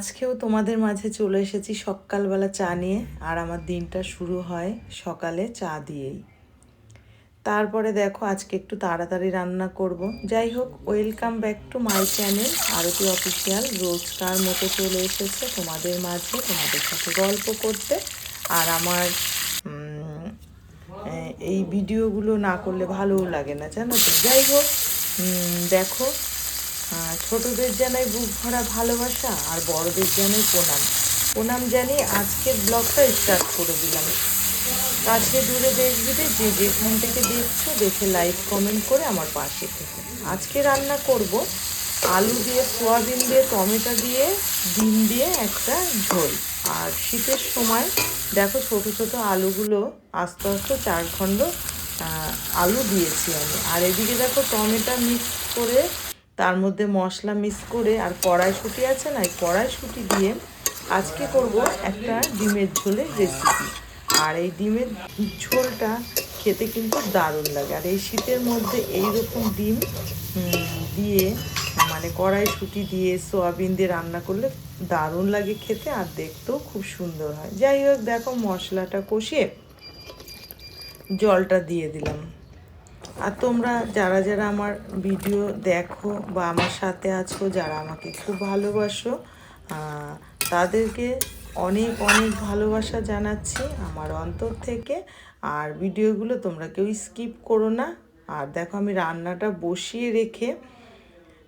আজকেও তোমাদের মাঝে চলে এসেছি সকালবেলা চা নিয়ে, আর আমার দিনটা শুরু হয় সকালে চা দিয়েই। তারপরে দেখো আজকে একটু তাড়াতাড়ি রান্না করব। যাই হোক, welcome back to my channel, Aarti official, রোজকার মতো চলে এসেছে তোমাদের মাঝে, তোমাদের সাথে গল্প করতে। আর আমার এই ভিডিওগুলো না করলে ভালোও লাগে না, জানো তো? যাই হোক দেখো ছোটদের জানাই বুক ভরা ভালোবাসা আর বড়দের জানাই প্রণাম। প্রণাম জানি আজকের ব্লগটা স্টার্ট করে দিলাম। কাছে দূরে দেশ বিদেশ যে যেখান থেকে দেখছ, দেখে লাইক কমেন্ট করে আমার পাশে থেকে। আজকে রান্না করব আলু দিয়ে সোয়াবিন দিয়ে, টমেটো দিয়ে, ডিম দিয়ে একটা ঝোল। আর শীতের সময় দেখো ছোট ছোট আলুগুলো আস্তে আস্তে চার খণ্ড আলু দিয়েছি আমি। আর এদিকে দেখো টমেটো মিক্স করে তার মধ্যে মশলা মিক্স করে আর কড়াইশুঁটি আছে না, এই কড়াইশুঁটি দিয়ে আজকে করব একটা ডিমের ঝোলের রেসিপি আর এই ডিমের ঝোলটা খেতে কিন্তু দারুণ লাগে। আর এই শীতের মধ্যে এই রকম ডিম দিয়ে মানে কড়াইশুঁটি দিয়ে সোয়াবিন দিয়ে রান্না করলে দারুণ লাগে খেতে আর দেখতেও খুব সুন্দর হয়। যাই হোক, দেখো মশলাটা কষিয়ে জলটা দিয়ে দিলাম। আর তোমরা যারা যারা আমার ভিডিও দেখো বা আমার সাথে আছো, যারা আমাকে খুব ভালোবাসো তাদেরকে অনেক অনেক ভালোবাসা জানাচ্ছি আমার অন্তর থেকে। আর ভিডিওগুলো তোমরা কেউ স্কিপ করো না। আর দেখো আমি রান্নাটা বসিয়ে রেখে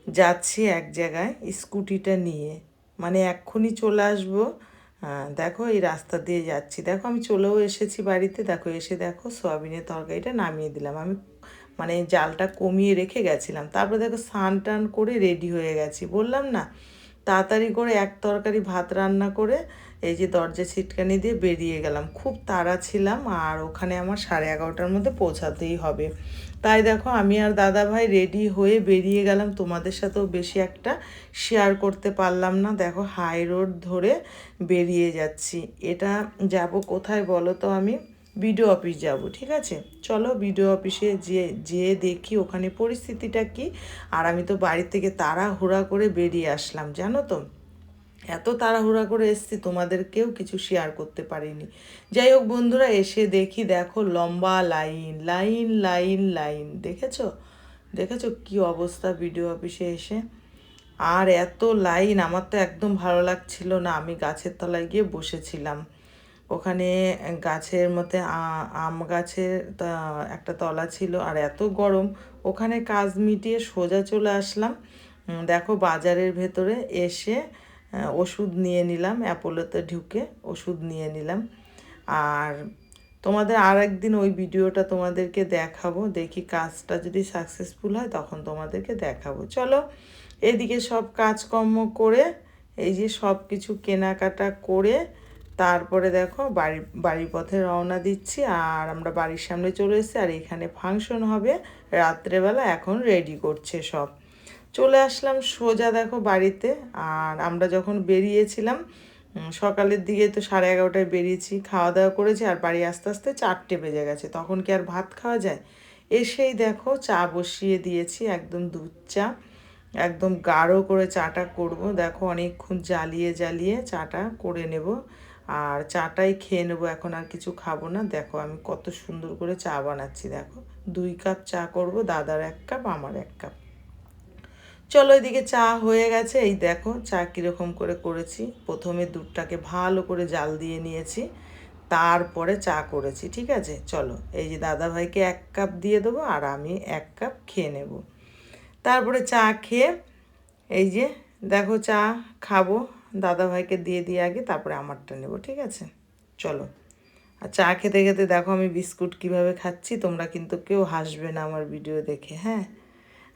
যাচ্ছি এক জায়গায় স্কুটিটা নিয়ে। মানে এক্ষুনি চলে আসব। দেখো এই রাস্তা দিয়ে যাচ্ছি। দেখো আমি চলেও এসেছি বাড়িতে। দেখো এসে দেখো সোয়াবিনের তরকারিটা নামিয়ে দিলাম। আমি মানে জালটা কমিয়ে রেখে গেছিলাম। তারপরে দেখো স্নান টান করে রেডি হয়ে গেছি। বললাম না, তাড়াতাড়ি করে এক তরকারি ভাত রান্না করে এই যে দরজা ছিটকানি দিয়ে বেরিয়ে গেলাম। খুব তাড়া ছিলাম আর ওখানে আমার সাড়ে এগারোটার মধ্যে পৌঁছাতেই হবে। তাই দেখো আমি আর দাদা ভাই রেডি হয়ে বেরিয়ে গেলাম। তোমাদের সাথেও বেশি একটা শেয়ার করতে পারলাম না। দেখো হাই রোড ধরে বেরিয়ে যাচ্ছি। এটা যাব কোথায় বলো তো আমি? বিডিও অফিস যাব, ঠিক আছে? চলো বিডিও অফিসে যে যেয়ে দেখি ওখানে পরিস্থিতিটা কি। আর আমি তো বাড়ি থেকে তাড়াহুড়া করে বেরিয়ে আসলাম, জানো তো? এত তাড়াহুড়া করে এসছি, তোমাদেরকেও কিছু শেয়ার করতে পারিনি। যাই হোক বন্ধুরা, এসে দেখি, দেখো লম্বা লাইন লাইন লাইন লাইন, দেখেছ? দেখেছ কি অবস্থা ভিডিও অফিসে এসে? আর এত লাইন, আমার তো একদম ভালো লাগছিল না, আমি গাছের তলায় গিয়ে বসেছিলাম। ওখানে গাছের মধ্যে আম গাছের একটা তলা ছিল আর এত গরম। ওখানে কাজ মিটিয়ে সোজা চলে আসলাম। দেখো বাজারের ভেতরে এসে ওষুধ নিয়ে নিলাম, অ্যাপোলোতে ঢুকে ওষুধ নিয়ে নিলাম। আর তোমাদের আর একদিন ওই ভিডিওটা তোমাদেরকে দেখাবো, দেখি কাজটা যদি সাকসেসফুল হয় তখন তোমাদেরকে দেখাবো। চলো, এদিকে সব কাজকর্ম করে, এই যে সব কিছু কেনাকাটা করে তারপরে দেখো বাড়ি বাড়ির পথে রওনা দিচ্ছি আর আমরা বাড়ির সামনে চলে এসেছি আর এখানে ফাংশন হবে। রাত্রেবেলা এখন রেডি করছে সব। চলে আসলাম সোজা দেখো বাড়িতে আর আমরা যখন বেরিয়েছিলাম সকালের দিকে তো সাড়ে এগারোটায় বেরিয়েছি খাওয়া দাওয়া করেছি আর বাড়ি আস্তে আস্তে চারটে বেজে গেছে। তখন কি আর ভাত খাওয়া যায়? এসেই দেখো চা বসিয়ে দিয়েছি, একদম দুধ চা, একদম গাঢ় করে চাটা করব। দেখো অনেকক্ষণ জ্বালিয়ে জ্বালিয়ে চাটা করে নেব। আর চাটাই খেয়ে নেব, এখন আর কিছু খাব না। দেখো আমি কত সুন্দর করে চা বানাচ্ছি, দেখো। দুই কাপ চা করব, দাদার এক কাপ, আমার এক কাপ। চলো এদিকে চা হয়ে গেছে, এই দেখো চা কীরকম করে করেছি। প্রথমে দুধটাকে ভালো করে জাল দিয়ে নিয়েছি, তারপরে চা করেছি, ঠিক আছে? চলো, এই যে দাদা ভাইকে এক কাপ দিয়ে দেবো আর আমি এক কাপ খেয়ে নেব। তারপরে চা খেয়ে, এই যে দেখো চা খাব। দাদা ভাইকে দিয়ে দিয়ে আগে তারপরে আমারটা নেব, ঠিক আছে? চলো। আর চা খেতে খেতে দেখো আমি বিস্কুট কীভাবে খাচ্ছি, তোমরা কিন্তু কেউ হাসবে না আমার ভিডিও দেখে হ্যাঁ?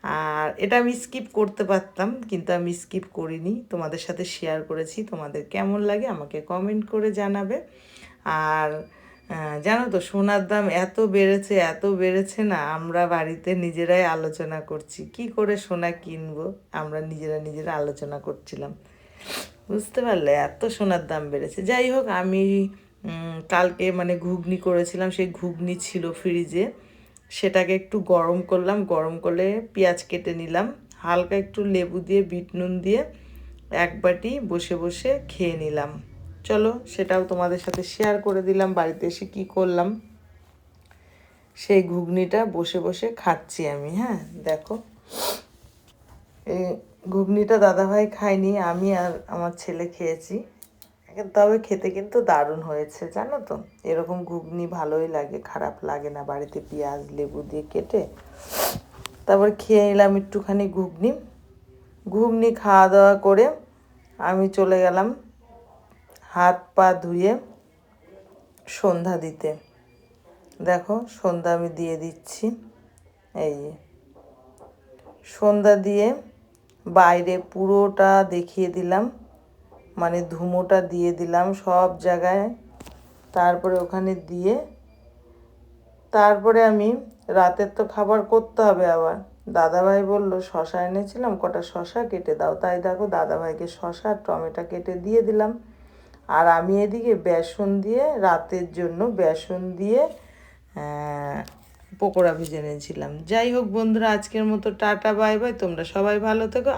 আর এটা আমি স্কিপ করতে পারতাম, কিন্তু আমি স্কিপ করিনি। তোমাদের সাথে শেয়ার করেছি, তোমাদের কেমন লাগে আমাকে কমেন্ট করে জানাবে। আর জানো তো, সোনার দাম এত বেড়েছে এত বেড়েছে না, আমরা বাড়িতে নিজেরাই আলোচনা করছি। কি করে সোনা কিনবো? আমরা নিজেরা নিজেরা আলোচনা করছিলাম। বুঝতে পারলে, এত সোনার দাম বেড়েছে। যাই হোক, আমি কালকে মানে ঘুগনি করেছিলাম, সেই ঘুগনি ছিল ফ্রিজে। সেটাকে একটু গরম করলাম, গরম করলে পেঁয়াজ কেটে নিলাম। হালকা একটু লেবু দিয়ে, বিট নুন দিয়ে এক বাটি বসে বসে খেয়ে নিলাম। চলো, সেটাও তোমাদের সাথে শেয়ার করে দিলাম, বাড়িতে এসে কি করলাম। সেই ঘুগনিটা বসে বসে খাচ্ছি আমি হ্যাঁ দেখো। এই ঘুগনিটা দাদাভাই খায়নি, আমি আর আমার ছেলে খেয়েছি। তবে খেতে কিন্তু দারুণ হয়েছে, জানো তো? এরকম ঘুগনি ভালোই লাগে, খারাপ লাগে না। বাড়িতে পেঁয়াজ, লেবু দিয়ে কেটে তারপর খেয়ে নিলাম একটুখানি ঘুগনি। ঘুগনি খাওয়া দাওয়া করে আমি চলে গেলাম হাত পা ধুয়ে সন্ধ্যা দিতে। দেখো, সন্ধ্যা আমি দিয়ে দিচ্ছি। এই সন্ধ্যা দিয়ে বাইরে পুরোটা দেখিয়ে দিলাম। মানে ধুমোটা দিয়ে দিলাম সব জায়গায়। তারপরে ওখানে দিয়ে তারপরে আমি রাতের তো খাবার করতে হবে আবার। দাদাভাই বলল, শশা এনেছিলাম, কটা শশা কেটে দাও। তাই দেখো দাদাভাইকে শশা আর টমেটো কেটে দিয়ে দিলাম। আর আমি এদিকে বেসন দিয়ে, রাতের জন্য বেসন দিয়ে পকোড়া ভেজে নিয়েছিলাম যাই হোক বন্ধুরা, আজকের মতো টাটা, বাই বাই। তোমরা সবাই ভালো থেকো।